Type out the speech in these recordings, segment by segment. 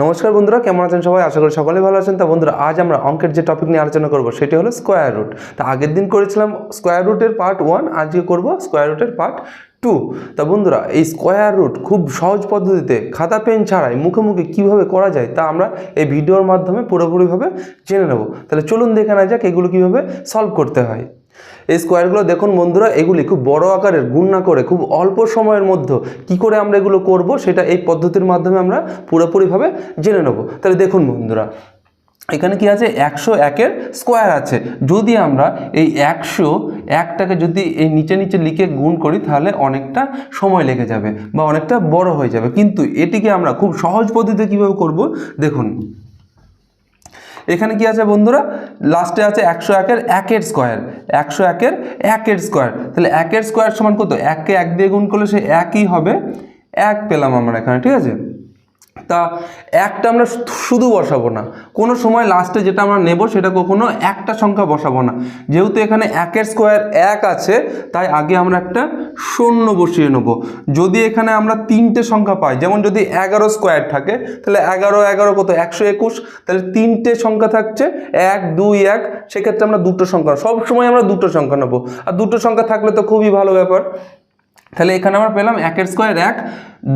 নমস্কার বন্ধুরা, কেমন আছেন সবাই? আশা করি সকলে ভালো আছেন। তা বন্ধুরা, আজ আমরা অঙ্কের যে টপিক নিয়ে আলোচনা করব, সেটি হলো স্কোয়ার রুট তা আগের দিন করেছিলাম স্কোয়ার রুটের পার্ট ওয়ান আজকে করব স্কোয়ার রুটের পার্ট টু তা বন্ধুরা, এই স্কোয়ার রুট খুব সহজ পদ্ধতিতে খাতা, পেন ছাড়াই মুখে মুখে কীভাবে করা যায়, তা আমরা এই ভিডিওর মাধ্যমে পুরোপুরিভাবে জেনে নেব। তাহলে চলুন দেখে না যাক এগুলো কীভাবে সলভ করতে হয়। এই স্কোয়ারগুলো দেখুন বন্ধুরা, এগুলি খুব বড় আকারের, গুণ না করে খুব অল্প সময়ের মধ্যে কি করে আমরা এগুলো করব সেটা এই পদ্ধতির মাধ্যমে আমরা পুরোপুরিভাবে জেনে নেব। তাহলে দেখুন বন্ধুরা, এখানে কি আছে? একশো একের স্কোয়ার আছে। যদি আমরা এই একশো একটাকে যদি এই নিচে নিচে লিখে গুণ করি, তাহলে অনেকটা সময় লেগে যাবে বা অনেকটা বড় হয়ে যাবে। কিন্তু এটিকে আমরা খুব সহজ পদ্ধতিতে কীভাবে করব? দেখুন। এখানে কি আছে বন্ধুরা? লাস্টে আছে একশো একের একের স্কোয়ার একশো একের একের স্কোয়ার তাহলে একের স্কোয়ার সমান কত? এককে এক দিয়ে গুণ করলে সে একই হবে। এক পেলাম আমরা এখানে, ঠিক আছে? তা একটা আমরা শুধু বসাবো না। কোনো সময় লাস্টে যেটা আমরা নেব সেটা কখনো একটা সংখ্যা বসাবো না। যেহেতু এখানে একের স্কোয়ার এক আছে, তাই আগে আমরা একটা শূন্য বসিয়ে নেব। যদি এখানে আমরা তিনটে সংখ্যা পাই, যেমন যদি এগারো স্কোয়ার থাকে, তাহলে এগারো এগারো কত? একশো একুশ। তাহলে তিনটে সংখ্যা থাকছে, এক, দুই, এক। সেক্ষেত্রে আমরা দুটো সংখ্যা সব সময় আমরা দুটো সংখ্যা নেব। আর দুটো সংখ্যা থাকলে তো খুবই ভালো ব্যাপার। তাহলে এখানে আমরা পেলাম একের স্কোয়ার এক,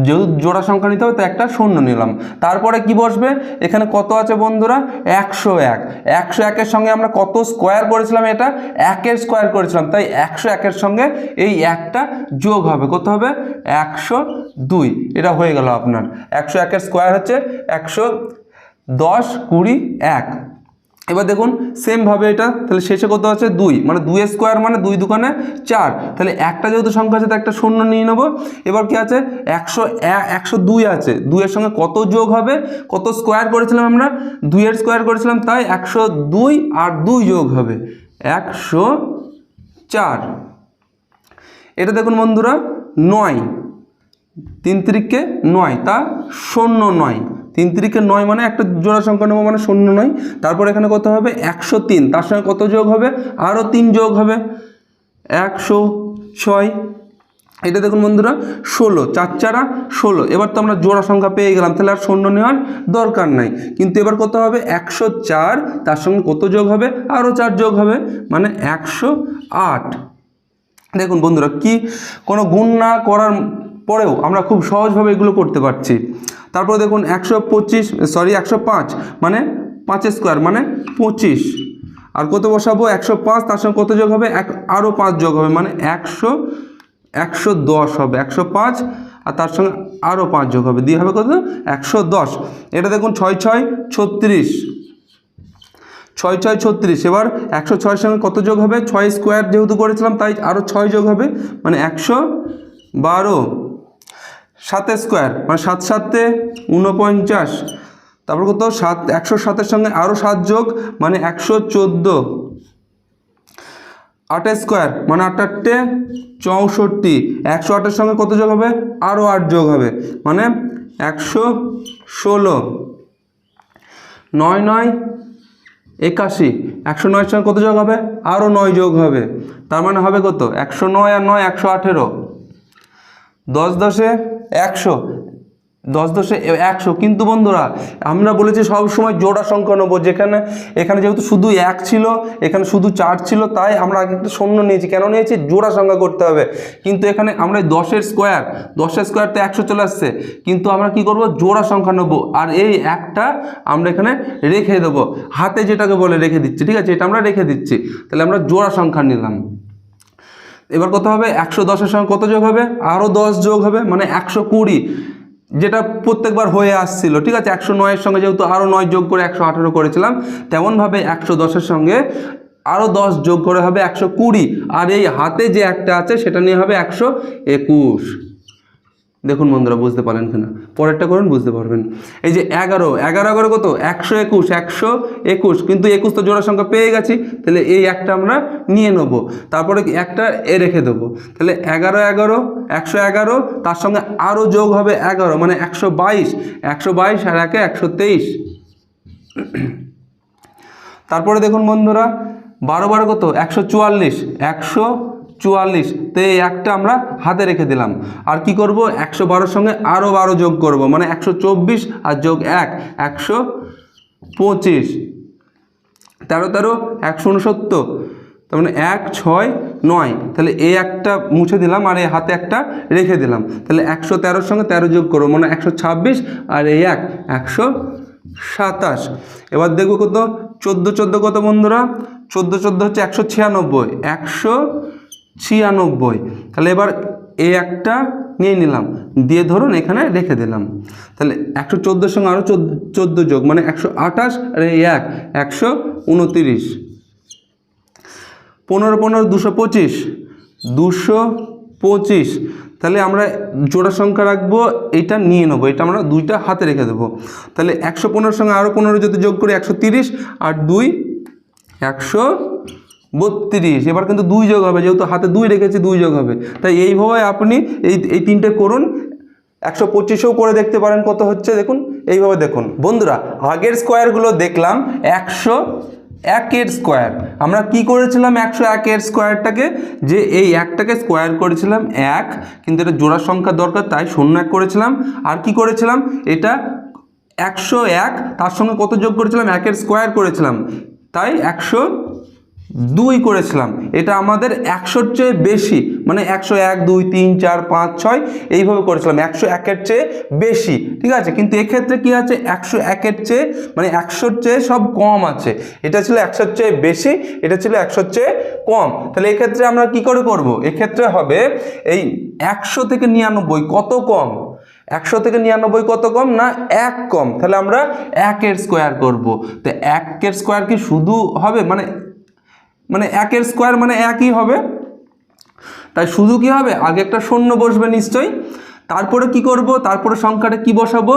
যেহেতু জোড়া সংখ্যা নিতে হবে তো একটা শূন্য নিলাম। তারপরে কি বসবে? এখানে কত আছে বন্ধুরা? একশো এক। একশো একের সঙ্গে আমরা কত স্কোয়ার করেছিলাম এটা? একের স্কোয়ার করেছিলাম, তাই একশো একের সঙ্গে এই একটা যোগ হবে। কত হবে? একশো দুই। এটা হয়ে গেল আপনার। একশো একের স্কোয়ার হচ্ছে একশো দশ কুড়ি এক। এবার দেখুন সেমভাবে এটা, তাহলে শেষে কত আছে? দুই মানে দুই স্কোয়ার মানে দুই দোকানে চার। তাহলে একটা যেহেতু সংখ্যা আছে, তো একটা শূন্য নিয়ে নেব। এবার কি আছে? একশো একশো দুই আছে। দুইয়ের সঙ্গে কত যোগ হবে? কত স্কোয়ার করেছিলাম আমরা? দুইয়ের স্কোয়ার করেছিলাম, তাই একশো দুই আর দুই যোগ হবে। একশো চার। এটা দেখুন বন্ধুরা, নয়। তিন তিরিককে নয়, তা শূন্য নয়। তিন তিরিকে নয় মানে একটা জোড়া সংখ্যা নেব মানে শূন্য নয়। তারপর এখানে কত হবে? একশো তিন। তার সঙ্গে কত যোগ হবে? আরও তিন যোগ হবে। একশো ছয়। এটা দেখুন বন্ধুরা, ষোলো। চার চারা ষোলো। এবার তো আমরা জোড়া সংখ্যা পেয়ে গেলাম, তাহলে আর শূন্য নেওয়ার দরকার নাই। কিন্তু এবার কত হবে? একশো চার। তার সঙ্গে কত যোগ হবে? আরও চার যোগ হবে। মানে একশো আট। দেখুন বন্ধুরা, কি কোনো গুণ না করার পরেও আমরা খুব সহজভাবে এগুলো করতে পারছি। তারপরে দেখুন একশো পঁচিশ সরি একশো পাঁচ মানে পাঁচের স্কোয়ার মানে পঁচিশ। আর কত বসাবো? একশো পাঁচ, তার সঙ্গে কত যোগ হবে? এক, আরও পাঁচ যোগ হবে মানে একশো একশো দশ হবে, একশো পাঁচ, আর তার সঙ্গে আরও পাঁচ যোগ হবে। দিয়ে হবে কত? একশো দশ। এটা দেখুন ছয় ছয়, ছত্রিশ। ছয় ছয়, ছত্রিশ। এবার একশো ছয়ের সঙ্গে কত যোগ হবে? ছয় স্কোয়ার যেহেতু করেছিলাম, তাই আরও ছয় যোগ হবে মানে একশো বারো। সাতে স্কোয়ার মানে সাত সাতে ঊনপঞ্চাশ। তারপর কত? সাত, একশো সাতের সঙ্গে আরও সাত যোগ মানে একশো চোদ্দ। আটে স্কোয়ার মানে আট চৌষট্টি। একশো আটের সঙ্গে কত যোগ হবে? আরও আট যোগ হবে মানে একশো ষোলো। নয় নয়, একাশি। একশো নয়ের সঙ্গে কত যোগ হবে? আরও নয় যোগ হবে। তার মানে হবে কত? একশো নয় আর নয়, একশো আঠেরো। দশ দশে একশো, দশ দশে একশো। কিন্তু বন্ধুরা, আমরা বলেছি সব সময় জোড়া সংখ্যা নেব। যেখানে, এখানে যেহেতু শুধু এক ছিল, এখানে শুধু চার ছিল, তাই আমরা আগে একটা শূন্য নিয়েছি। কেন নিয়েছি? জোড়া সংখ্যা করতে হবে। কিন্তু এখানে আমরা দশের স্কোয়ার দশের স্কোয়ার তো একশো চলে আসছে। কিন্তু আমরা কি করব? জোড়া সংখ্যা নেব। আর এই একটা আমরা এখানে রেখে দেবো। হাতে যেটাকে বলে রেখে দিচ্ছি, ঠিক আছে? এটা আমরা রেখে দিচ্ছি। তাহলে আমরা জোড়া সংখ্যা নিলাম। এবার কত হবে? একশো দশের সঙ্গে কত যোগ হবে? আরও দশ যোগ হবে মানে একশো কুড়ি, যেটা প্রত্যেকবার হয়ে আসছিল, ঠিক আছে? একশো নয়ের সঙ্গে যেহেতু আরও নয় যোগ করে একশো আঠেরো করেছিলাম, তেমনভাবে একশো দশের সঙ্গে আরও দশ যোগ করে হবে একশো কুড়ি, আর এই হাতে যে একটা আছে, সেটা নিয়ে হবে একশো একুশ। দেখুন বন্ধুরা, বুঝতে পারলেন কিনা? পরেরটা করুন, বুঝতে পারবেন। এই যে এগারো এগারো এগারো কত? একশো একুশ একশো একুশ। কিন্তু একুশ তো জোড়া সংখ্যা পেয়ে গেছি, তাহলে এই একটা আমরা নিয়ে নেব। তারপরে একটা এ রেখে দেবো। তাহলে এগারো এগারো, একশো এগারো, তার সঙ্গে আরও যোগ হবে এগারো মানে একশো বাইশ। একশো বাইশ আর একে একশো তেইশ। তারপরে দেখুন বন্ধুরা, বারো বারো কত? একশো চুয়াল্লিশ, একশো চুয়াল্লিশ। তো এই একটা আমরা হাতে রেখে দিলাম। আর কি করব? একশো বারোর সঙ্গে আরও বারো যোগ করব। মানে একশো চব্বিশ আর যোগ এক, একশো পঁচিশ। তেরো তেরো, একশো উনসত্তর। তার মানে এক, ছয়, নয়। তাহলে এই একটা মুছে দিলাম আর এই হাতে একটা রেখে দিলাম। তাহলে একশো তেরোর সঙ্গে তেরো যোগ করব। মানে একশো ছাব্বিশ আর এই এক, একশো সাতাশ। এবার দেখব কত? চোদ্দ চোদ্দ কত বন্ধুরা? চোদ্দ চোদ্দ হচ্ছে একশো ছিয়ানব্বই। একশো ছিয়ানব্বই। তাহলে এবার এই একটা নিয়ে নিলাম। দিয়ে ধরুন এখানে রেখে দিলাম। তাহলে একশো চোদ্দোর সঙ্গে আরও চোদ্দ যোগ মানে একশো আঠাশ আর এই এক, একশো উনতিরিশ। পনেরো পনেরো, দুশো পঁচিশ দুশো পঁচিশ। তাহলে আমরা জোড়া সংখ্যা রাখব, এটা নিয়ে নেব, এটা আমরা দুইটা হাতে রেখে দেবো। তাহলে একশো পনেরোর সঙ্গে আরও পনেরো যদি যোগ করি একশো তিরিশ, আর দুই, একশো বত্রিশ, এবার কিন্তু দুই যোগ হবে, যেহেতু হাতে দুই রেখেছি, দুই যোগ হবে। তাই এইভাবে আপনি এই এই তিনটে করুন, একশো পঁচিশেও করে দেখতে পারেন কত হচ্ছে, দেখুন, এইভাবে দেখুন। বন্ধুরা, আগের স্কোয়ারগুলো দেখলাম, একশো একের স্কোয়ার। আমরা কি করেছিলাম একশো একের স্কোয়ারটাকে? যে এই একটাকে স্কোয়ার করেছিলাম এক, কিন্তু এটা জোড়ার সংখ্যা দরকার, তাই শূন্য এক করেছিলাম। আর কি করেছিলাম? এটা একশো এক, তার সঙ্গে কত যোগ করেছিলাম? একের স্কোয়ার করেছিলাম। তাই একশো দুই করেছিলাম। এটা আমাদের একশোর চেয়ে বেশি মানে একশো এক, দুই, তিন, চার, পাঁচ, ছয়, এইভাবে করেছিলাম। একশো একের চেয়ে বেশি, ঠিক আছে? কিন্তু এক্ষেত্রে কি আছে? একশো একের চেয়ে মানে একশোর চেয়ে সব কম আছে। এটা ছিল একশোর চেয়ে বেশি, এটা ছিল একশোর চেয়ে কম। তাহলে এক্ষেত্রে আমরা কি করে করব? এক্ষেত্রে হবে এই একশো থেকে নিরানব্বই কত কম? একশো থেকে নিরানব্বই কত কম না এক কম? তাহলে আমরা একের স্কোয়ার করব। তো একের স্কোয়ার কি শুধু হবে? মানে মানে একের স্কোয়ার মানে একই হবে। তাই শুধু কি হবে? আগে একটা শূন্য বসবে নিশ্চয়ই। তারপরে কি করব? তারপরে সংখ্যাটা কি বসাবো?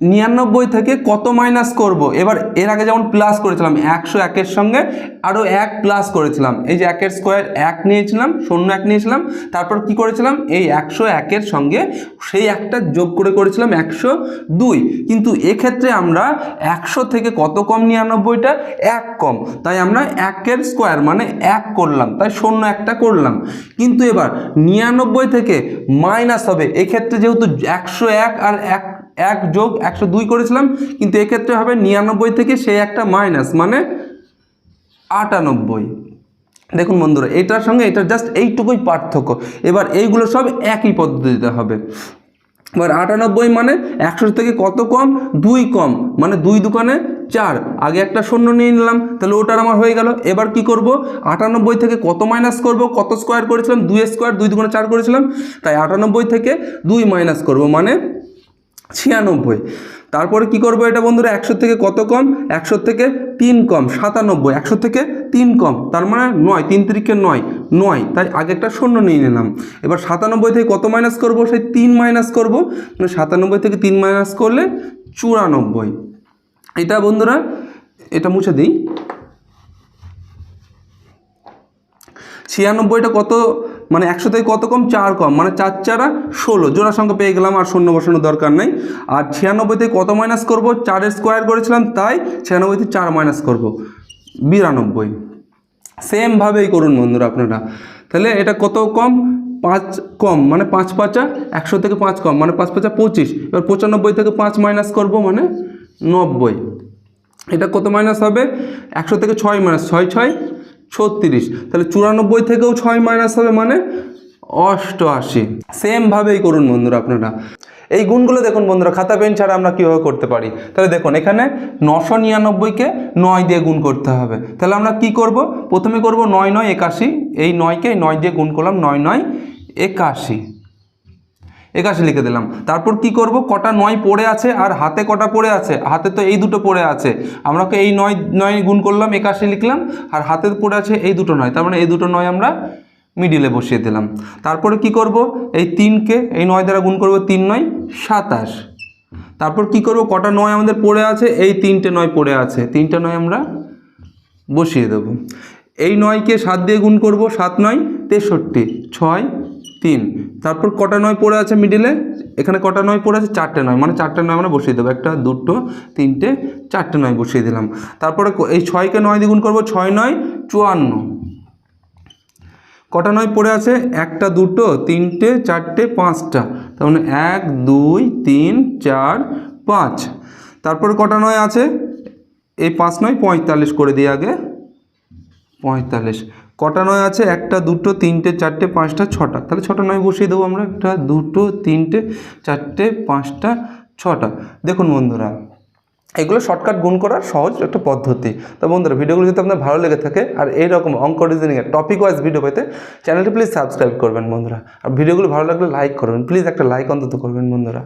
নিরানব্বই থেকে কত মাইনাস করব? এবার এর আগে যেমন প্লাস করেছিলাম, একশো একের সঙ্গে আরও এক প্লাস করেছিলাম। এই যে একের স্কোয়ার এক নিয়েছিলাম, শূন্য এক নিয়েছিলাম, তারপর কি করেছিলাম? এই একশো একের সঙ্গে সেই একটা যোগ করে করেছিলাম একশো দুই। কিন্তু এক্ষেত্রে আমরা একশো থেকে কত কম নিরানব্বইটা? এক কম। তাই আমরা একের স্কোয়ার মানে এক করলাম। তাই শূন্য একটা করলাম। কিন্তু এবার নিরানব্বই থেকে মাইনাস হবে। এক্ষেত্রে যেহেতু একশো এক আর এক এক যোগ একশো দুই করেছিলাম, কিন্তু এক্ষেত্রে হবে নিরানব্বই থেকে সেই একটা মাইনাস মানে আটানব্বই। দেখুন বন্ধুরা, এটার সঙ্গে এটার জাস্ট এইটুকুই পার্থক্য। এবার এইগুলো সব একই পদ্ধতিতে হবে। এবার আটানব্বই মানে একশো থেকে কত কম? দুই কম মানে দুই দোকানে চার। আগে একটা শূন্য নিয়ে নিলাম, তাহলে ওটার আমার হয়ে গেল। এবার কি করব? আটানব্বই থেকে কত মাইনাস করব? কত স্কোয়ার করেছিলাম? দুই স্কোয়ার দুই দুগুণে চার করেছিলাম। তাই আটানব্বই থেকে দুই মাইনাস করব মানে ছিয়ানব্বই। তারপরে কি করব এটা বন্ধুরা? একশো থেকে কত কম? একশো থেকে তিন কম, সাতানব্বই। একশো থেকে তিন কম, তার মানে নয়, তিন তিরিখে নয় নয়। তাই আগে একটা শূন্য নিয়ে নিলাম। এবার সাতানব্বই থেকে কত মাইনাস করব? সেই তিন মাইনাস করব। মানে সাতানব্বই থেকে তিন মাইনাস করলে চুরানব্বই। এটা বন্ধুরা, এটা মুছে দিই। ছিয়ানব্বইটা কত মানে একশো থেকে কত কম? চার কম। মানে চার চারা ষোলো। জোড়া সংখ্যা পেয়ে গেলাম, আর শূন্য বসানোর দরকার নেই। আর ছিয়ানব্বই থেকে কত মাইনাস করব? চারের স্কোয়ার করেছিলাম, তাই ছিয়ানব্বই থেকে চার মাইনাস করব। বিরানব্বই। সেমভাবেই করুন বন্ধুরা আপনারা। তাহলে এটা কত কম? পাঁচ কম। মানে পাঁচ পাঁচা একশো থেকে পাঁচ কম। মানে পাঁচ পাঁচা পঁচিশ। এবার পঁচানব্বই থেকে পাঁচ মাইনাস করব মানে নব্বই। এটা কত মাইনাস হবে? একশো থেকে ছয় মাইনাস ছয় ছয় ছত্রিশ। তাহলে চুরানব্বই থেকেও ছয় মাইনাস হবে মানে অষ্টআশি। সেমভাবেই করুন বন্ধুরা আপনারা। এই গুণগুলো দেখুন বন্ধুরা, খাতা, পেন ছাড়া আমরা কীভাবে করতে পারি? তাহলে দেখুন, এখানে নশো নিরানব্বইকে নয় দিয়ে গুণ করতে হবে। তাহলে আমরা কি করব? প্রথমে করব নয় নয় একাশি। এই নয়কে নয় দিয়ে গুণ করলাম নয় নয় একাশি। একাশি লিখে দিলাম। তারপর কি করব? কটা নয় পড়ে আছে আর হাতে কটা পড়ে আছে? হাতে তো এই দুটো পড়ে আছে। আমরাকে এই নয় নয় গুণ করলাম, একাশি লিখলাম, আর হাতে পড়ে আছে এই দুটো নয়। তার মানে এই দুটো নয় আমরা মিডিলে বসিয়ে দিলাম। তারপরে কি করব? এই তিনকে, এই নয় দ্বারা গুণ করব তিন নয়, সাতাশ। তারপর কি করব? কটা নয় আমাদের পড়ে আছে, এই তিনটে নয় পড়ে আছে। তিনটে নয় আমরা বসিয়ে দেব। এই নয়কে সাত দিয়ে গুণ করব, সাত নয় তেষট্টি। ছয়, তিন। তারপর কটা নয় পড়ে আছে মিডিলে এখানে কটা নয় পড়ে আছে? চারটে নয়। মানে চারটে নয় আমরা বসিয়ে দেবো। একটা, দুটো, তিনটে, চারটে নয় বসিয়ে দিলাম। তারপরে এই ছয়কে নয় দ্বিগুণ গুণ করব, ছয় নয় চুয়ান্ন। কটা নয় পড়ে আছে? একটা, দুটো, তিনটে, চারটে, পাঁচটা। তার মানে এক, দুই, তিন, চার, পাঁচ। তারপরে কটা নয় আছে? এই পাঁচ নয় পঁয়তাল্লিশ করে দিই আগে। পঁয়তাল্লিশ। কটা নয় আছে? একটা, দুটো, তিনটে, চারটে, পাঁচটা, ছটা। তাহলে ছটা নয় বসিয়ে দেবো আমরা। একটা, দুটো, তিনটে, চারটে, পাঁচটা, ছটা। দেখুন বন্ধুরা, এগুলো শর্টকাট গুণ করার সহজ একটা পদ্ধতি। তো বন্ধুরা, ভিডিওগুলো যদি আপনার ভালো লেগে থাকে, আর এইরকম অঙ্ক রিজনিংয়ের টপিক ওয়াইজ ভিডিও পেতে চ্যানেলটি প্লিজ সাবস্ক্রাইব করবেন বন্ধুরা। আর ভিডিওগুলো ভালো লাগলে লাইক করবেন। প্লিজ একটা লাইক অন্তত করবেন বন্ধুরা।